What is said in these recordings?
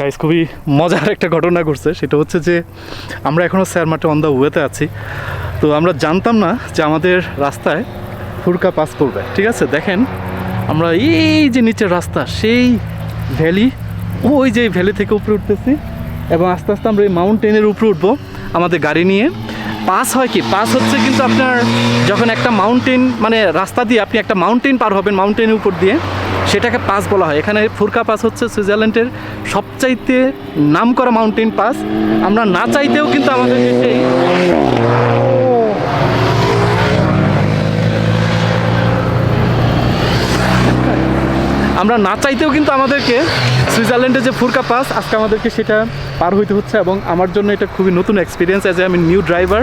Guys খুবই মজার একটা ঘটনা ঘটছে। সেটা হচ্ছে যে, আমরা এখনও স্যার মাঠে অন দ্য ওয়েতে আছি। তো আমরা জানতাম না যে আমাদের রাস্তায় ফুরকা পাস করবে। ঠিক আছে? দেখেন, আমরা এই যে নিচের রাস্তা, সেই ভ্যালি ওই যে ভ্যালি থেকে উপরে উঠতেছি এবং আস্তে আস্তে আমরা এই মাউন্টেনের উপরে উঠবো আমাদের গাড়ি নিয়ে। পাস হয় কি? পাস হচ্ছে কিন্তু আপনার যখন একটা মাউন্টেন মানে রাস্তা দিয়ে আপনি একটা মাউন্টেন পার হবেন মাউন্টেনের উপর দিয়ে। সেটাকে পাস বলা হয়। এখানে ফুরকা পাস হচ্ছে সুইজারল্যান্ডের সবচাইতে নাম করা মাউন্টেন পাস। আমরা না চাইতেও কিন্তু আমাদের আমরা না চাইতেও কিন্তু আমাদেরকে সুইজারল্যান্ডে যে ফুরকা পাস, আজকে আমাদেরকে সেটা পার হইতে হচ্ছে এবং আমার জন্য এটা খুবই নতুন এক্সপিরিয়েন্স অ্যাজ এ আমি নিউ ড্রাইভার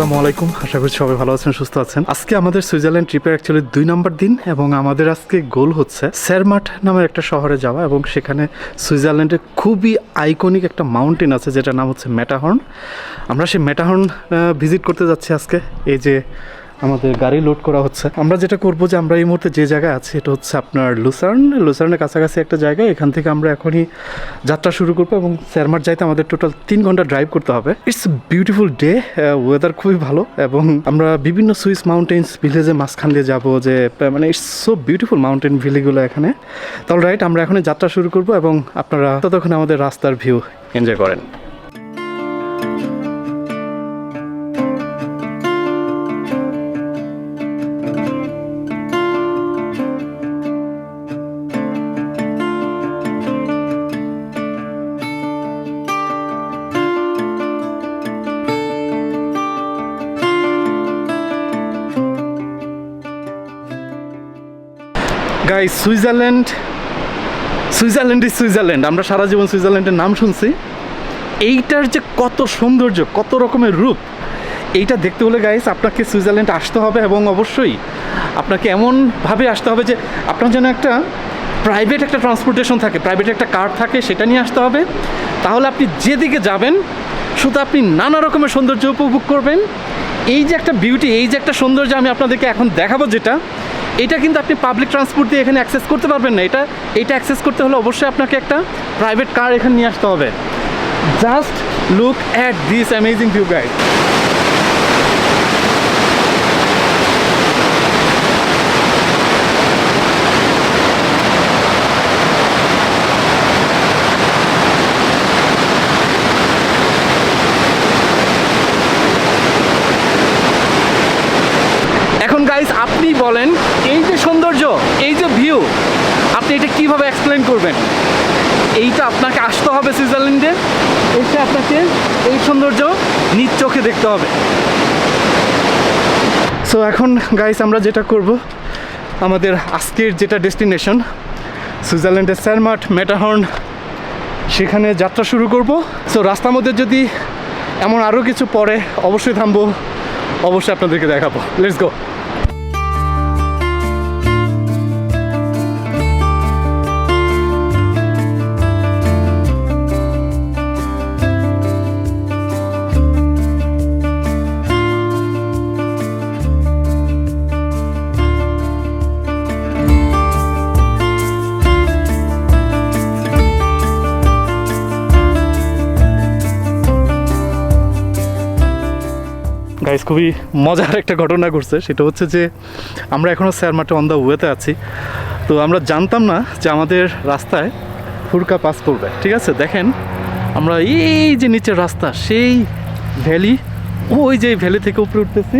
আসসালামু আলাইকুম। আশা করছি সবাই ভালো আছেন, সুস্থ আছেন। আজকে আমাদের সুইজারল্যান্ড ট্রিপের অ্যাকচুয়ালি দুই নম্বর দিন এবং আমাদের আজকে গোল হচ্ছে স্যারমাট নামের একটা শহরে যাওয়া এবং সেখানে সুইজারল্যান্ডে খুবই আইকনিক একটা মাউন্টেন আছে, যেটার নাম হচ্ছে ম্যাটাহর্ন আমরা সেই ম্যাটাহর্ন ভিজিট করতে যাচ্ছি আজকে। এই যে আমাদের গাড়ি লোড করা হচ্ছে। আমরা যেটা করব যে আমরা এই মুহূর্তে যে জায়গায় আছি, এটা হচ্ছে আপনার লুসার্ন। লুসার্নের কাছাকাছি একটা জায়গা, এখান থেকে আমরা এখনই যাত্রা শুরু করব এবং স্যারমার যাইতে আমাদের টোটাল তিন ঘণ্টা ড্রাইভ করতে হবে। ইটস বিউটিফুল ডে ওয়েদার খুবই ভালো এবং আমরা বিভিন্ন সুইস মাউন্টেন্স ভিলেজে মাঝখান দিয়ে যাব যে মানে ইটস সো বিউটিফুল মাউন্টেন ভিলিগুলো এখানে। তাহলে রাইট আমরা এখন যাত্রা শুরু করব এবং আপনারা ততক্ষণ আমাদের রাস্তার ভিউ এনজয় করেন। Guy Switzerland Switzerland is Switzerland আমরা সারা জীবন সুইজারল্যান্ডের নাম শুনছি। এইটার যে কত সৌন্দর্য, কত রকমের রূপ, এইটা দেখতে হলে গাইস আপনাকে সুইজারল্যান্ড আসতে হবে এবং অবশ্যই আপনাকে এমনভাবে আসতে হবে যে আপনার যেন একটা প্রাইভেট একটা ট্রান্সপোর্টেশন থাকে প্রাইভেট একটা কার থাকে, সেটা নিয়ে আসতে হবে। তাহলে আপনি যেদিকে যাবেন, শুধু আপনি নানা রকমের সৌন্দর্য উপভোগ করবেন। এই যে একটা বিউটি এই যে একটা সৌন্দর্য আমি আপনাদেরকে এখন দেখাবো যেটা এটা কিন্তু আপনি পাবলিক ট্রান্সপোর্ট দিয়ে এখানে অ্যাক্সেস করতে পারবেন না। এটা এটা অ্যাক্সেস করতে হলে অবশ্যই আপনাকে একটা প্রাইভেট কার এখানে নিয়ে আসতে হবে। Just look at this amazing view guide এখন গাইস আপনি বলেন, এই যে সৌন্দর্য, এই যে ভিউ আপনি এটা কীভাবে এক্সপ্লেন করবেন? এইটা আপনাকে আসতে হবে সুইজারল্যান্ডে এসে আপনাকে এই সৌন্দর্য নিজ চোখে দেখতে হবে। সো এখন গাইস আমরা যেটা করব, আমাদের আজকের যেটা ডেস্টিনেশন সুইজারল্যান্ডের স্যারমার্ট মেটাহর্ন, সেখানে যাত্রা শুরু করব। সো রাস্তার মধ্যে যদি এমন আরও কিছু পরে অবশ্যই থামবো, অবশ্যই আপনাদেরকে দেখাবো। লেটস গো গাইস খুবই মজার একটা ঘটনা ঘটছে। সেটা হচ্ছে যে, আমরা এখনও স্যার মাঠে অন দ্য ওয়েতে আছি। তো আমরা জানতাম না যে আমাদের রাস্তায় ফুরকা পাস করবে। ঠিক আছে? দেখেন, আমরা এই যে নিচের রাস্তা, সেই ভ্যালি ওই যে ভ্যালি থেকে উপরে উঠতেছি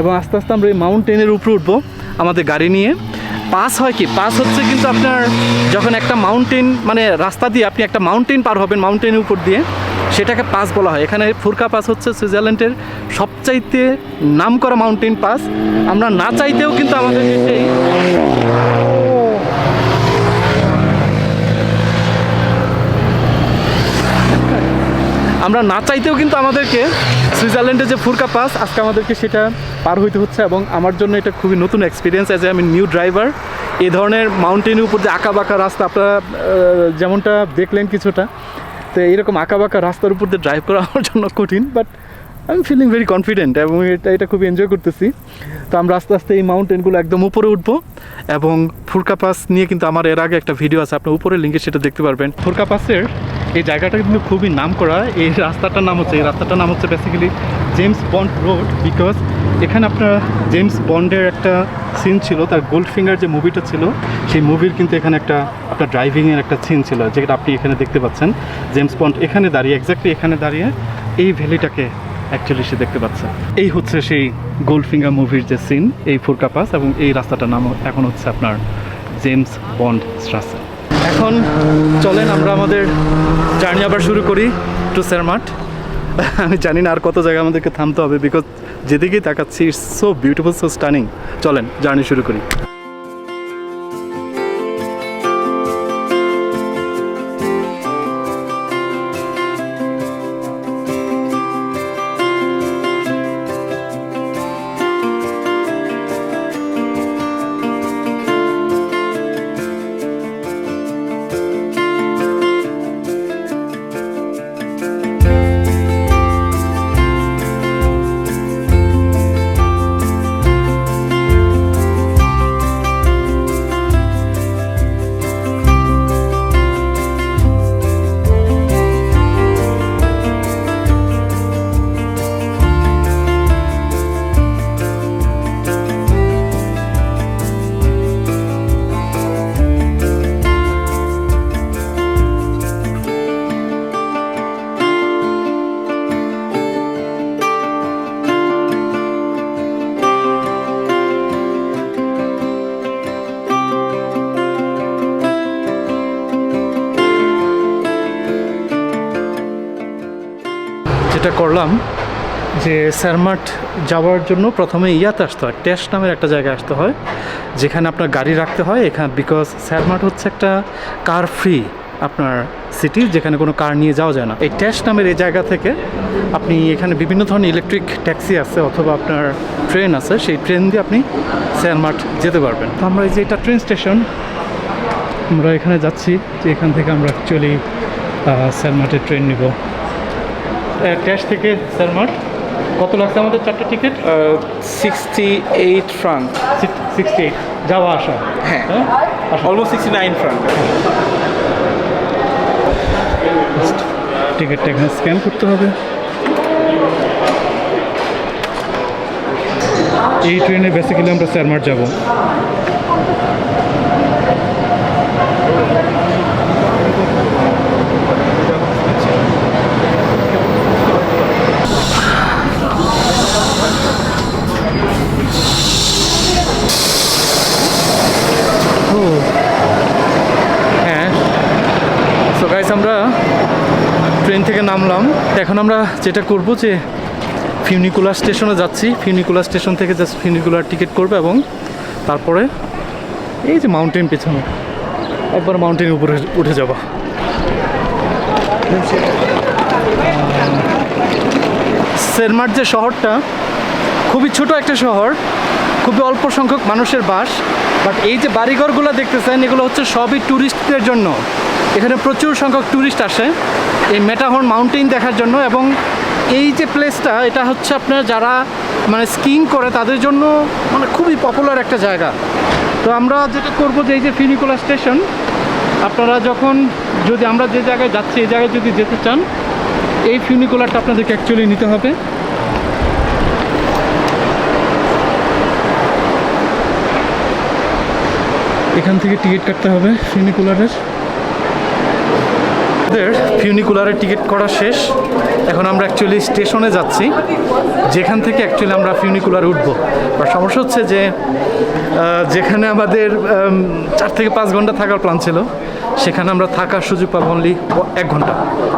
এবং আস্তে আস্তে আমরা এই মাউন্টেনের উপরে উঠবো আমাদের গাড়ি নিয়ে। পাস হয় কি? পাস হচ্ছে কিন্তু আপনার যখন একটা মাউন্টেন মানে রাস্তা দিয়ে আপনি একটা মাউন্টেন পার হবেন মাউন্টেনের উপর দিয়ে সেটাকে পাস বলা হয়। এখানে ফুরকা পাস হচ্ছে সুইজারল্যান্ডের সবচাইতে নাম করা মাউন্টেন পাস। আমরা না চাইতেও কিন্তু আমাদের আমরা না চাইতেও কিন্তু আমাদেরকে সুইজারল্যান্ডে যে ফুরকা পাস, আজকে আমাদেরকে সেটা পার হইতে হচ্ছে এবং আমার জন্য এটা খুবই নতুন এক্সপিরিয়েন্স অ্যাজ এ আমি নিউ ড্রাইভার এই ধরনের মাউন্টেনের উপর যে আঁকা বাঁকা রাস্তা, আপনারা যেমনটা দেখলেন কিছুটা তো এইরকম আঁকা বাঁকা রাস্তার উপর দিয়ে ড্রাইভ করা আমার জন্য কঠিন but I am feeling very confident এবং এটা এটা খুব এনজয় করতেছি। তো আমরা আস্তে আস্তে এই মাউন্টেনগুলো একদম উপরে উঠবো এবং ফুরকা পাস নিয়ে কিন্তু আমার এর আগে একটা ভিডিও আছে আপনি উপরে লিঙ্কে সেটা দেখতে পারবেন। ফুরকা পাসের এই জায়গাটা কিন্তু খুবই নাম করা এই রাস্তাটার নাম হচ্ছে, এই রাস্তাটার নাম হচ্ছে basically James Bond road because এখানে আপনার জেমস বন্ডের একটা সিন ছিল, তার গোল্ড ফিঙ্গার যে মুভিটা ছিল, সেই মুভির কিন্তু এখানে একটা, আপনার ড্রাইভিংয়ের একটা সিন ছিল, যেটা আপনি এখানে দেখতে পাচ্ছেন। জেমস বন্ড এখানে দাঁড়িয়ে এক্স্যাক্টলি এখানে দাঁড়িয়ে এই ভ্যালিটাকে অ্যাকচুয়ালি সে দেখতে পাচ্ছে। এই হচ্ছে সেই গোল্ড ফিঙ্গার মুভির যে সিন এই ফুরকা পাস, এবং এই রাস্তাটার নাম এখন হচ্ছে আপনার জেমস বন্ড স্ট্রাসে এখন চলেন আমরা আমাদের জার্নি আবার শুরু করি টু সেরমাট আমি জানি না আর কত জায়গায় আমাদেরকে থামতে হবে বিকজ যেদিকেই তাকাচ্ছি it's so beautiful so stunning চলেন জার্নি শুরু করি। যেটা করলাম, যে স্যারমাট যাওয়ার জন্য প্রথমে ইয়াতে আসতে হয়। টেস্ট নামের একটা জায়গায় আসতে হয়, যেখানে আপনার গাড়ি রাখতে হয়। এখানে বিকজ স্যারমাট হচ্ছে একটা কার ফ্রি আপনার সিটি যেখানে কোনো কার নিয়ে যাওয়া যায় না। এই টেস্ট নামের এই জায়গা থেকে আপনি এখানে বিভিন্ন ধরনের ইলেকট্রিক ট্যাক্সি আছে অথবা আপনার ট্রেন আছে, সেই ট্রেন দিয়ে আপনি স্যারমাট যেতে পারবেন। তো আমরা এই যে এটা ট্রেন স্টেশন আমরা এখানে যাচ্ছি, যে এখান থেকে আমরা অ্যাকচুয়ালি স্যারমাটের ট্রেন নিব। ক্যাশ থেকে স্যার স্যারমাট কত লাগছে আমাদের চারটে ticket sixty eight franc sixty eight যাওয়া আসা। হ্যাঁ। অলমোস্ট সিক্সটি নাইন ফ্রাঙ্ক টিকিটটা এখানে স্ক্যান করতে হবে। এই ট্রেনে বেসিক্যালি আমরা স্যারমাট যাব। সো গাইস আমরা ট্রেন থেকে নামলাম। এখন আমরা যেটা করব যে ফিউনিকুলার স্টেশনে যাচ্ছি। ফিউনিকুলার স্টেশন থেকে জাস্ট ফিউনিকুলার টিকিট করব এবং তারপরে এই যে মাউন্টেন পেছনে, একবার মাউন্টেনের উপরে উঠে যাব। সেরমাট যে শহরটা, খুবই ছোট একটা শহর, খুবই অল্প সংখ্যক মানুষের বাস। বাট এই যে বাড়িঘরগুলো দেখতেছেন, এগুলো হচ্ছে সবই ট্যুরিস্টদের জন্য। এখানে প্রচুর সংখ্যক ট্যুরিস্ট আসে এই মেটাহর্ন মাউন্টেন দেখার জন্য এবং এই যে প্লেসটা, এটা হচ্ছে আপনার যারা মানে স্কিং করে, তাদের জন্য মানে খুবই পপুলার একটা জায়গা। তো আমরা যেটা করব যে এই যে ফিনিকুলা স্টেশন, আপনারা যখন যদি আমরা যে জায়গায় যাচ্ছি, এই জায়গায় যদি যেতে চান, এই ফিউনিকুলারটা আপনাদেরকে অ্যাকচুয়ালি নিতে হবে। এখান থেকে টিকিট কাটতে হবে ফিউনিকুলারের আমাদের ফিউনিকুলারের টিকিট করা শেষ। এখন আমরা অ্যাকচুয়ালি স্টেশনে যাচ্ছি। যেখান থেকে অ্যাকচুয়ালি আমরা ফিউনিকুলার উঠবো। আর সমস্যা হচ্ছে যে যেখানে আমাদের চার থেকে পাঁচ ঘণ্টা থাকার প্ল্যান ছিল, সেখানে আমরা থাকার সুযোগ পাবো অনলি এক ঘণ্টা।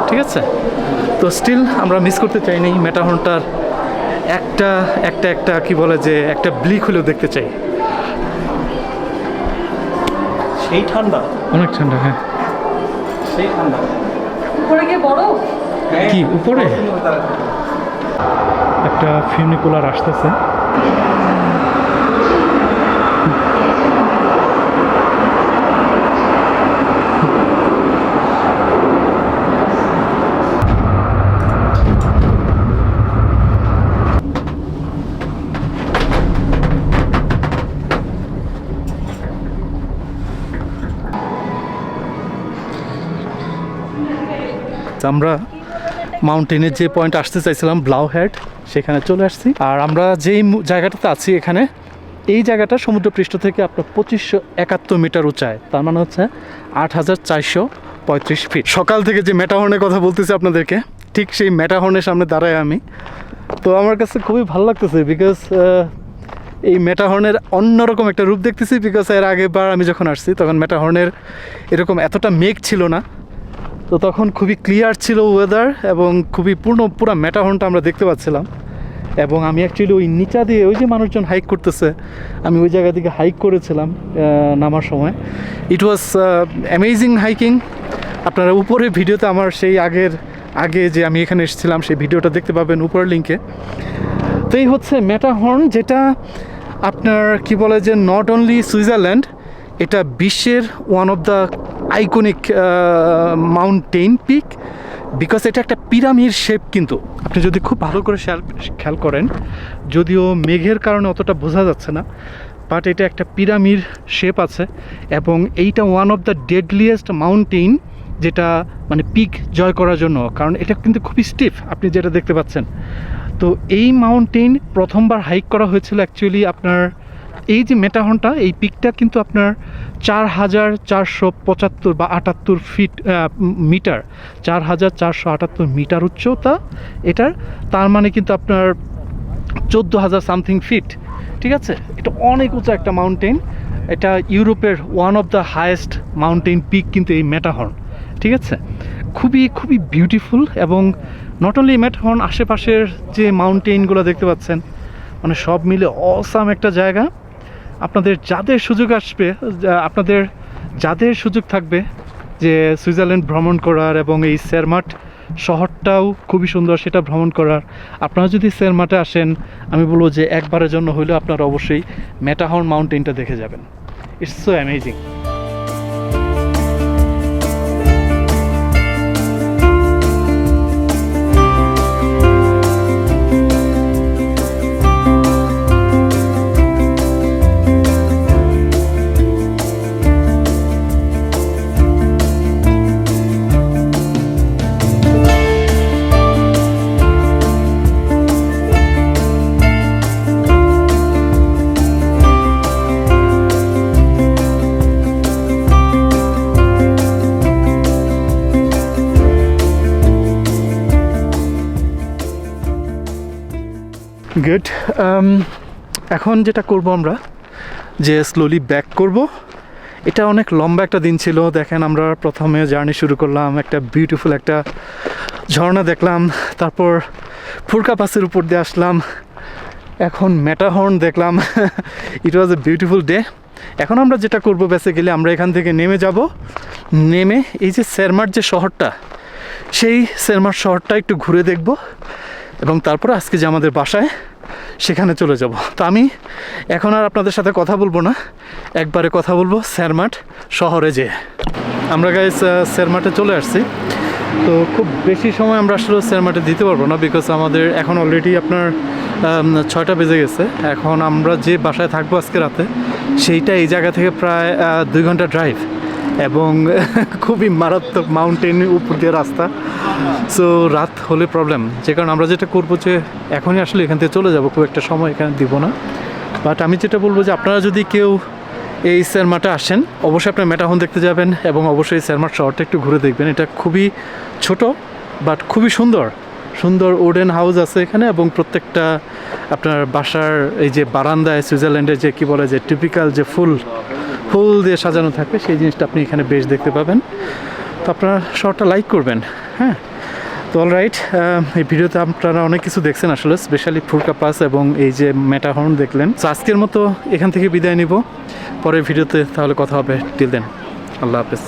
ঠিক আছে? তো স্টিল আমরা মিস করতে চাইনি। মেটাহনটার একটা একটা একটা কি বলে যে, একটা ব্লিক হলেও দেখতে চাই। সেই ঠান্ডা? অনেক ঠান্ডা হ্যাঁ। সেই ঠান্ডা। উপরে গিয়ে বড়? কি উপরে? একটা ফিউনিকুলার আসতেছে। আমরা মাউন্টেনের যে পয়েন্ট আসতে চাইছিলাম ব্লাউ হেড সেখানে চলে আসছি। আর আমরা যেই জায়গাটাতে আছি এখানে, এই জায়গাটা সমুদ্রপৃষ্ঠ থেকে আপনার পঁচিশশো একাত্তর মিটার উঁচায়। তার মানে হচ্ছে আট হাজার চারশো পঁয়ত্রিশ ফিট সকাল থেকে যে মেটাহর্নের কথা বলতেছি আপনাদেরকে, ঠিক সেই মেটাহর্নের সামনে দাঁড়ায় আমি। তো আমার কাছে খুবই ভালো লাগতেছে বিকজ এই মেটাহর্নের অন্যরকম একটা রূপ দেখতেছি বিকজ এর আগেবার আমি যখন আসছি, তখন মেটাহর্নের এরকম এতটা মেঘ ছিল না। তো তখন খুবই ক্লিয়ার ছিল ওয়েদার এবং খুবই পূর্ণ, পুরো মেটাহর্নটা আমরা দেখতে পাচ্ছিলাম। এবং আমি অ্যাকচুয়ালি ওই নিচা দিয়ে ওই যে মানুষজন হাইক করতেছে, আমি ওই জায়গা থেকে হাইক করেছিলাম নামার সময়। ইট ওয়াজ অ্যামেজিং হাইকিং আপনারা উপরে ভিডিওতে আমার সেই আগের, আগে যে আমি এখানে এসেছিলাম, সেই ভিডিওটা দেখতে পাবেন উপরের লিঙ্কে তো এই হচ্ছে মেটাহর্ন যেটা আপনার কি বলে যে নট অনলি সুইজারল্যান্ড এটা বিশ্বের one of the iconic mountain peak because এটা একটা পিরামিড শেপ কিন্তু। আপনি যদি খুব ভালো করে খেয়াল খেয়াল করেন, যদিও মেঘের কারণে অতটা বোঝা যাচ্ছে না বাট এটা একটা পিরামিড শেপ আছে, এবং এইটা one of the deadliest mountain যেটা মানে পিক জয় করার জন্য, কারণ এটা কিন্তু খুবই স্টিফ আপনি যেটা দেখতে পাচ্ছেন। তো এই মাউন্টেন প্রথমবার হাইক করা হয়েছিল অ্যাকচুয়ালি আপনার এই যে মেটাহনটা এই পিকটা কিন্তু আপনার চার হাজার চারশো পঁচাত্তর বা আটাত্তর ফিট মিটার। চার হাজার চারশো আটাত্তর মিটার উচ্চতা। এটার, তার মানে কিন্তু আপনার চোদ্দ হাজার সামথিং ফিট। ঠিক আছে? এটা অনেক উঁচা একটা মাউন্টেন এটা ইউরোপের one of the highest mountain peak কিন্তু এই মেটাহর্ন। ঠিক আছে? খুবই খুবই বিউটিফুল এবং নট অনলি মেটাহর্ন, আশেপাশের যে মাউন্টেনগুলো দেখতে পাচ্ছেন মানে সব মিলে অসাম একটা জায়গা। আপনাদের যাদের সুযোগ আসবে আপনাদের যাদের সুযোগ থাকবে যে সুইজারল্যান্ড ভ্রমণ করার এবং এই সেরমাট শহরটাও খুবই সুন্দর সেটা ভ্রমণ করার, আপনারা যদি সেরমাটে আসেন, আমি বলব যে একবারের জন্য হইলেও আপনারা অবশ্যই মেটাহর্ন মাউন্টেনটা দেখে যাবেন। It's so amazing good Um, এখন যেটা করব আমরা যে স্লোলি ব্যাক করব। এটা অনেক লম্বা একটা দিন ছিল। দেখেন আমরা প্রথমে জার্নি শুরু করলাম একটা বিউটিফুল একটা ঝর্ণা দেখলাম তারপর ফুরকা পাসের উপর দিয়ে আসলাম। এখন মেটাহর্ন দেখলাম। ইট ওয়াজ এ বিউটিফুল ডে এখন আমরা যেটা করব বেসিক্যালি আমরা এখান থেকে নেমে যাব। নেমে এই যে সেরমার যে শহরটা সেই সেরমার শহরটা একটু ঘুরে দেখব। এবং তারপর আজকে যে আমাদের বাসায় সেখানে চলে যাব। তো আমি এখন আর আপনাদের সাথে কথা বলব না। একবারে কথা বলব স্যারমাট শহরে যে। আমরা গাইস স্যারমাটে চলে আসছি। তো খুব বেশি সময় আমরা আসলে স্যারমাটে দিতে পারব না বিকজ আমাদের এখন অলরেডি আপনার ছয়টা বেজে গেছে। এখন আমরা যে বাসায় থাকব আজকে রাতে, সেইটা এই জায়গা থেকে প্রায় দুই ঘণ্টা ড্রাইভ এবং খুবই মারাত্মক মাউন্টেন উপর দিয়ে রাস্তা। সো রাত হলে প্রবলেম যে কারণে আমরা যেটা করব যে, এখনই আসলে এখান থেকে চলে যাব, খুব একটা সময় এখানে দিব না। বাট আমি যেটা বলব যে, আপনারা যদি কেউ এই সেরমাটা আসেন, অবশ্যই আপনার মেটাহন দেখতে যাবেন এবং অবশ্যই সেরমাট শহরটা একটু ঘুরে দেখবেন। এটা খুবই ছোট বাট খুবই সুন্দর। সুন্দর ওডেন হাউস আছে এখানে এবং প্রত্যেকটা আপনার বাসার এই যে বারান্দায় সুইজারল্যান্ডের যে কি বলে যে টিপিক্যাল যে ফুল ফুল দিয়ে সাজানো থাকবে, সেই জিনিসটা আপনি এখানে বেশ দেখতে পাবেন। তো আপনারা শহরটা লাইক করবেন হ্যাঁ? তো অল রাইট এই ভিডিওতে আপনারা অনেক কিছু দেখছেন আসলে স্পেশালি ফুরকা পাস এবং এই যে মেটাহর্ন দেখলেন। তো আজকের মতো এখান থেকে বিদায় নিব, পরের ভিডিওতে তাহলে কথা হবে। টিল দেন আল্লাহ হাফেজ।